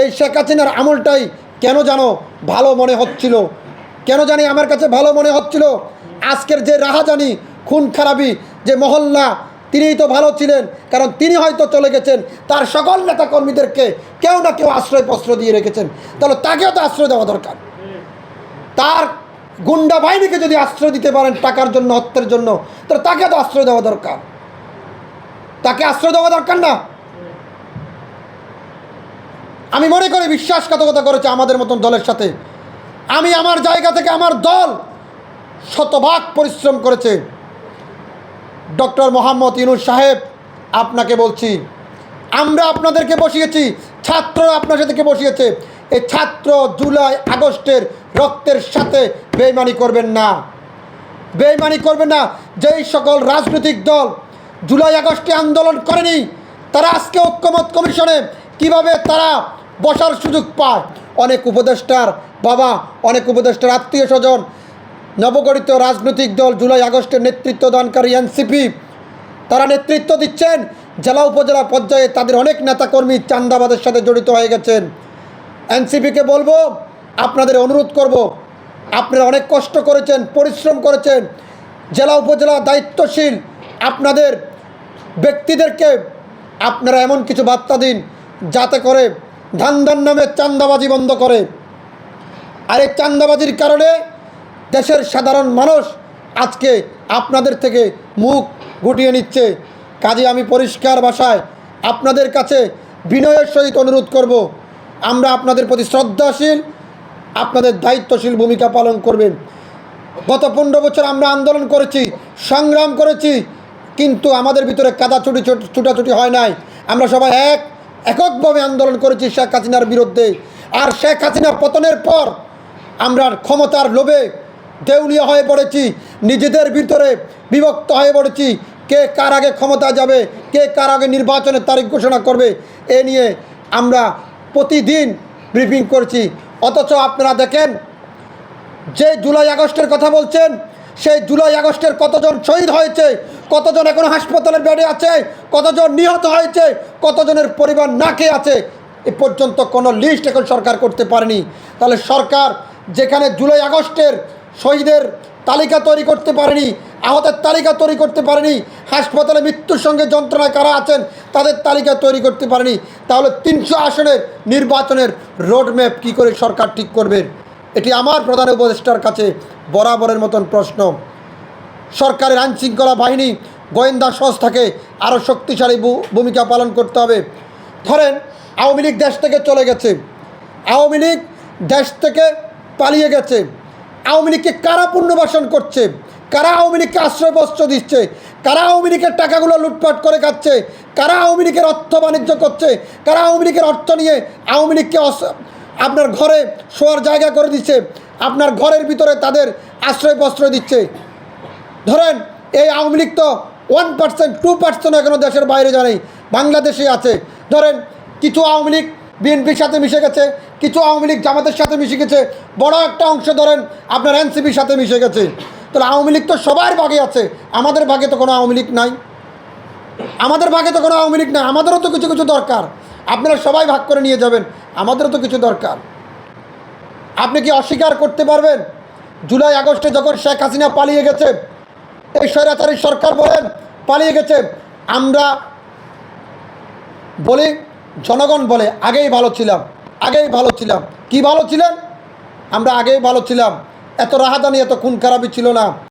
এই শেখ হাসিনার আমলটাই কেন জানো ভালো মনে হচ্ছিল? কেন জানি আমার কাছে ভালো মনে হচ্ছিল? আজকের যে রাহাজানি, খুন খারাপি, যে মহল্লা, তিনিই তো ভালো ছিলেন, কারণ তিনি হয়তো চলে গেছেন, তার সকল নেতাকর্মীদেরকে কেউ না কেউ আশ্রয় পস্ত্র দিয়ে রেখেছেন। তাহলে তাকেও তো আশ্রয় দেওয়া দরকার। তার গুন্ডা বাহিনীকে যদি আশ্রয় দিতে পারেন টাকার জন্য হত্যার জন্য, তাহলে তাকে তো আশ্রয় দেওয়া দরকার। তাকে আশ্রয় দেওয়া দরকার না। আমি মনে করি বিশ্বাসঘাতকতা করেছে আমাদের মতন দলের সাথে। আমি আমার জায়গা থেকে আমার দল শতভাগ পরিশ্রম করেছে। ডক্টর মোহাম্মদ ইনুস সাহেব, আপনাকে বলছি, আমরা আপনাদেরকে বসিয়েছি ছাত্র আপনার সাথে বসিয়েছে? এই ছাত্র জুলাই আগস্টের রক্তের সাথে বেইমানি করবেন না। বেইমানি করবেন না। যেই সকল রাজনৈতিক দল জুলাই আগস্টে আন্দোলন করেনি, তারা আজকে ঐক্যমত কমিশনে কীভাবে তারা বসার সুযোগ পায়। অনেক উপদেষ্টার বাবা, অনেক উপদেষ্টার আত্মীয় স্বজন, নবগঠিত রাজনৈতিক দল জুলাই আগস্টের নেতৃত্ব দানকারী এনসিপি, তারা নেতৃত্ব দিচ্ছেন। জেলা উপজেলা পর্যায়ে তাদের অনেক নেতাকর্মী চান্দাবাদের সাথে জড়িত হয়ে গেছেন। এনসিপিকে বলব, আপনাদের অনুরোধ করব, আপনারা অনেক কষ্ট করেছেন, পরিশ্রম করেছেন। জেলা উপজেলা দায়িত্বশীল, আপনাদের ব্যক্তিদেরকে আপনারা এমন কিছু বার্তা দিন, যাতে করে ধান ধান নামে চান্দাবাজি বন্ধ করে। আর এই চান্দাবাজির কারণে দেশের সাধারণ মানুষ আজকে আপনাদের থেকে মুখ গুটিয়ে নিচ্ছে। কাজে আমি পরিষ্কার ভাষায় আপনাদের কাছে বিনয়ের সহিত অনুরোধ করব। আমরা আপনাদের প্রতি শ্রদ্ধাশীল, আপনাদের দায়িত্বশীল ভূমিকা পালন করবেন। গত পনেরো বছর আমরা আন্দোলন করেছি, সংগ্রাম করেছি, কিন্তু আমাদের ভিতরে কাদা ছুটি ছুটাছুটি হয় নাই। আমরা সবাই এক এককভাবে আন্দোলন করেছি শেখ হাসিনার বিরুদ্ধে। আর শেখ হাসিনা পতনের পর আমরা ক্ষমতার লোভে দেউলিয়া হয়ে পড়েছি, নিজেদের ভিতরে বিভক্ত হয়ে পড়েছি। কে কার আগে ক্ষমতা যাবে, কে কার আগে নির্বাচনের তারিখ ঘোষণা করবে, এ নিয়ে আমরা প্রতিদিন ব্রিফিং করছি। অথচ আপনারা দেখেন, যে জুলাই আগস্টের কথা বলছেন, সেই জুলাই আগস্টের কতজন শহীদ হয়েছে কতজন এখন হাসপাতালের বেডে আছে? কতজন নিহত হয়েছে? কতজনের পরিবার না খেয়ে আছে? এ পর্যন্ত কোনো লিস্ট এখন সরকার করতে পারেনি। তাহলে সরকার যেখানে জুলাই আগস্টের শহীদের তালিকা তৈরি করতে পারেনি, আহতের তালিকা তৈরি করতে পারেনি, হাসপাতালে মৃত্যুর সঙ্গে যন্ত্রণায় কারা আছেন, তাদের তালিকা তৈরি করতে পারেনি, তাহলে তিনশো আসনের নির্বাচনের রোডম্যাপ কী করে সরকার ঠিক করবেন এটি আমার প্রধান উপদেষ্টার কাছে বরাবরের মতন প্রশ্ন। সরকারের আইনশৃঙ্খলা বাহিনী, গোয়েন্দা সংস্থাকে আরও শক্তিশালী ভূমিকা পালন করতে হবে। ধরেন, আওয়ামী লীগ দেশ থেকে চলে গেছে। আওয়ামী লীগ দেশ থেকে পালিয়ে গেছে। আওয়ামী লীগকে কারা পুনর্বাসন করছে? কারা আওয়ামী লীগকে আশ্রয় বস্ত্র দিচ্ছে? কারা আওয়ামী লীগের টাকাগুলো লুটপাট করে খাচ্ছে? কারা আওয়ামী লীগের অর্থ বাণিজ্য করছে? কারা আওয়ামী লীগের অর্থ নিয়ে আওয়ামী লীগকে আপনার ঘরে শোয়ার জায়গা করে দিচ্ছে? আপনার ঘরের ভিতরে তাদের আশ্রয় প্রশ্রয় দিচ্ছে? ধরেন, এই আওয়ামী লীগ তো ওয়ান পার্সেন্ট টু পার্সেন্ট এখনও দেশের বাইরে জানেই বাংলাদেশে আছে। ধরেন, কিছু আওয়ামী লীগ বিএনপির সাথে মিশে গেছে, কিছু আওয়ামী লীগ জামাতের সাথে মিশে গেছে, বড় একটা অংশ ধরেন আপনার এনসিপির সাথে মিশে গেছে। তাহলে আওয়ামী লীগ তো সবার ভাগে আছে, আমাদের ভাগে তো কোনো আওয়ামী লীগ নাই। আমাদের ভাগে তো কোনো আওয়ামী লীগ নাই, আমাদেরও তো কিছু কিছু দরকার। আপনারা সবাই ভাগ করে নিয়ে যাবেন, আমাদেরও তো কিছু দরকার। আপনি কি অস্বীকার করতে পারবেন? জুলাই আগস্টে যখন শেখ হাসিনা পালিয়ে গেছে এই স্বৈরাচারী সরকার বলেন, পালিয়ে গেছে। আমরা বলি, জনগণ বলে, আগেই ভালো ছিলাম, আগেই ভালো ছিলাম। কি ভালো ছিলেন? আমরা আগেই ভালো ছিলাম। এত রাহাদানি, এত খুন খারাপই ছিল না।